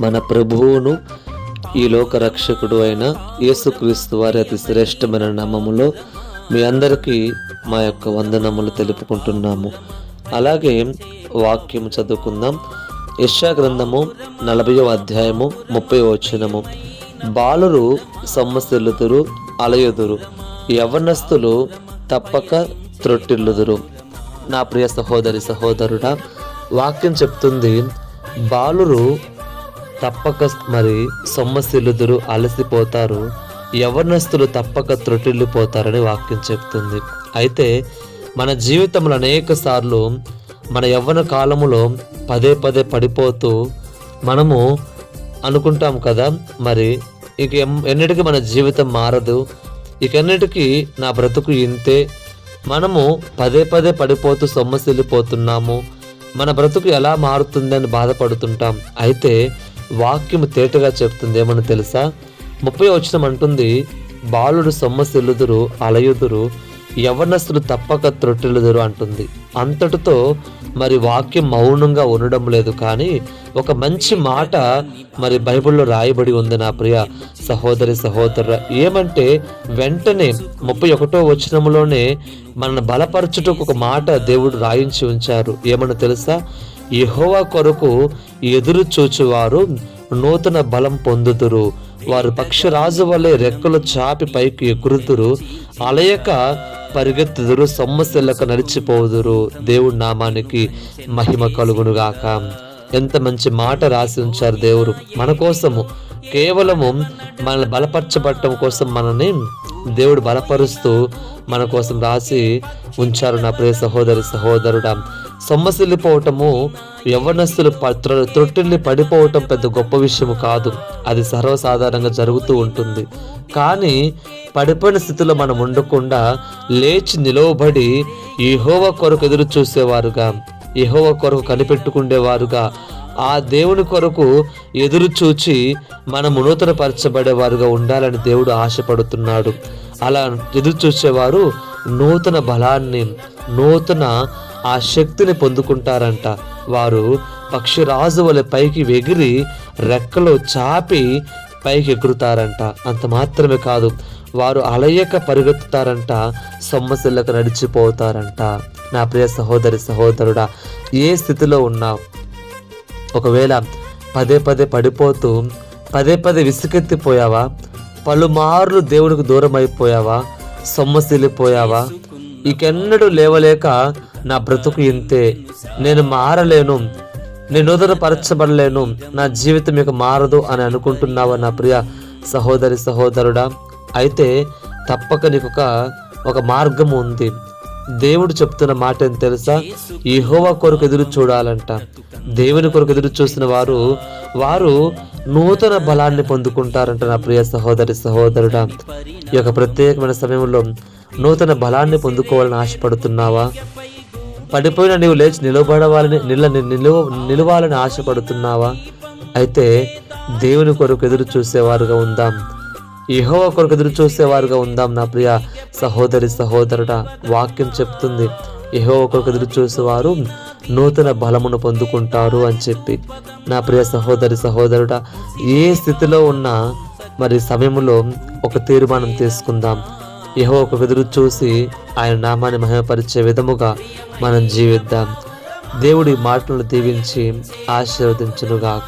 మన ప్రభువును ఈ లోక రక్షకుడు అయిన యేసుక్రీస్తు వారి అతి శ్రేష్టమైన నామములో మీ అందరికీ మా యొక్క వందనములు తెలుపుకుంటున్నాము. అలాగే వాక్యం చదువుకుందాం. యశా గ్రంథము నలభయో అధ్యాయము ముప్పై వచనము. బాలురు సొమ్మసిల్లుదురు అలయుదురు. యవనస్తులు తప్పక త్రొట్టిల్లుదురు. నా ప్రియ సహోదరి సహోదరుడా వాక్యం చెప్తుంది బాలురు తప్పక మరి సొమ్మసిల్లుదురు అలసిపోతారు. యవనస్తులు తప్పక త్రొటిల్లిపోతారని వాక్యం చెప్తుంది. అయితే మన జీవితంలో అనేక సార్లు మన యవ్వన కాలములో పదే పదే పడిపోతూ మనము అనుకుంటాం కదా మరి ఇక ఎన్నిటికీ మన జీవితం మారదు. ఇక ఎన్నిటికీ నా బ్రతుకు ఇంతే. మనము పదే పదే పడిపోతూ సొమ్మసిల్లిపోతున్నాము. మన బ్రతుకు ఎలా మారుతుందని బాధపడుతుంటాం. అయితే వాక్యం తేటగా చెప్తుంది ఏమని తెలుసా? ముప్పై వచ్చిన అంటుంది బాలుడు సొమ్మసిల్లుదురు అలయుదురు యవనస్తులు తప్పక త్రొట్టిల్లుదురు అంటుంది. అంతటితో మరి వాక్యం మౌనంగా ఉండడం లేదు కానీ ఒక మంచి మాట మరి బైబిల్లో రాయబడి ఉంది నా ప్రియ సహోదరి సహోదరు ఏమంటే వెంటనే ముప్పై ఒకటో వచనంలోనే మనల్ని బలపరచుటకు ఒక మాట దేవుడు రాయించి ఉంచారు. ఏమని తెలుసా? యహోవా కొరకు ఎదురు చూచువారు నూతన బలం పొందుతురు. వారు పక్షిరాజు వలె రెక్కలు చాపి పైకి ఎగురుతురు. అలయక పరిగెత్తుదురు సమస్యలకు నడిచిపోదురు. దేవుడి నామానికి మహిమ కలుగునుగాక. ఎంత మంచి మాట రాసి ఉంచారు దేవుడు మన కోసము. కేవలము మనల్ని బలపరచబడటం కోసం మనని దేవుడు బలపరుస్తూ మన కోసం రాసి ఉంచారు నా ప్రియ సహోదరి సహోదరుడా. సొమ్మసిల్లిపోవటము యవ్వనస్తులు ప- త్రొ- పడిపోవటం పెద్ద గొప్ప విషయం కాదు. అది సర్వసాధారణంగా జరుగుతూ ఉంటుంది. కానీ పడిపోయిన స్థితిలో మనం ఉండకుండా లేచి నిలవబడి యహోవ కొరకు ఎదురు చూసేవారుగా యహోవ కొరకు కనిపెట్టుకునేవారుగా ఆ దేవుని కొరకు ఎదురు చూచి మనము నూతనపరచబడేవారుగా ఉండాలని దేవుడు ఆశపడుతున్నాడు. అలా ఎదురు చూసేవారు నూతన బలాన్ని నూతన ఆ శక్తిని పొందుకుంటారంట. వారు పక్షిరాజు వలె పైకి ఎగిరి రెక్కలు చాపి పైకి ఎగురుతారంట. అంత మాత్రమే కాదు వారు అలయక పరిగెత్తుతారంట సొమ్మసిల్లకు నడిచిపోతారంట. నా ప్రియ సహోదరి సహోదరుడా ఏ స్థితిలో ఉన్నావు ఒకవేళ పదే పదే పడిపోతూ పదే పదే విసుకెత్తిపోయావా? పలుమార్లు దేవునికి దూరం అయిపోయావా సొమ్మసిల్లిపోయావా? ఇకెన్నడూ లేవలేక నా బ్రతుకు ఇంతే. నేను మారలేను. నేను నూతన పరచబడలేను నా జీవితం ఇక మారదు అని అనుకుంటున్నావా నా ప్రియ సహోదరి సహోదరుడా? అయితే తప్పక నీకు ఒక ఒక మార్గం ఉంది. దేవుడు చెప్తున్న మాట ఏం తెలుసా? హోవా కొరకు ఎదురు చూడాలంట. దేవుని కొరకు ఎదురు చూసిన వారు వారు నూతన బలాన్ని పొందుకుంటారంట నా ప్రియ సహోదరి సహోదరుడా. ఈ యొక్క ప్రత్యేకమైన సమయంలో నూతన బలాన్ని పొందుకోవాలని ఆశపడుతున్నావా? పడిపోయిన నీవు లేచి నిలబడవాలని నిల నిలువ నిలవాలని ఆశపడుతున్నావా? అయితే దేవుని కొరకు ఎదురు చూసేవారుగా ఉందాం. ఏహో కొరకు ఎదురు చూసేవారుగా ఉందాం నా ప్రియ సహోదరి సహోదరుడ వాక్యం చెప్తుంది. ఏహో కొరకు ఎదురు చూసేవారు నూతన బలమును పొందుకుంటారు అని చెప్పి. నా ప్రియ సహోదరి సహోదరుడ ఏ స్థితిలో ఉన్నా మరి సమయంలో ఒక తీర్మానం తీసుకుందాం. యహో ఒక ఎదురు చూసి ఆయన నామాన్ని మహిమపరిచే విధముగా మనం జీవిద్దాం. దేవుడి మాటలను దీవించి ఆశీర్వదించునుగాక.